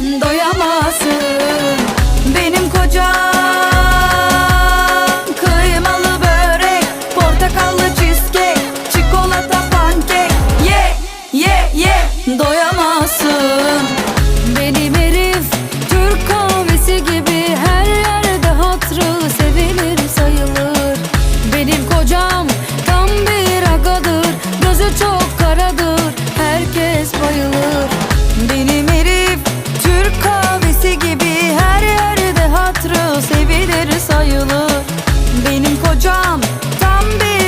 doyamazsın. Benim kocam Kıymalı börek, portakallı cheesecake Çikolata pankek. Ye, ye, ye. Doyamazsın. yılı. Benim kocam tam bir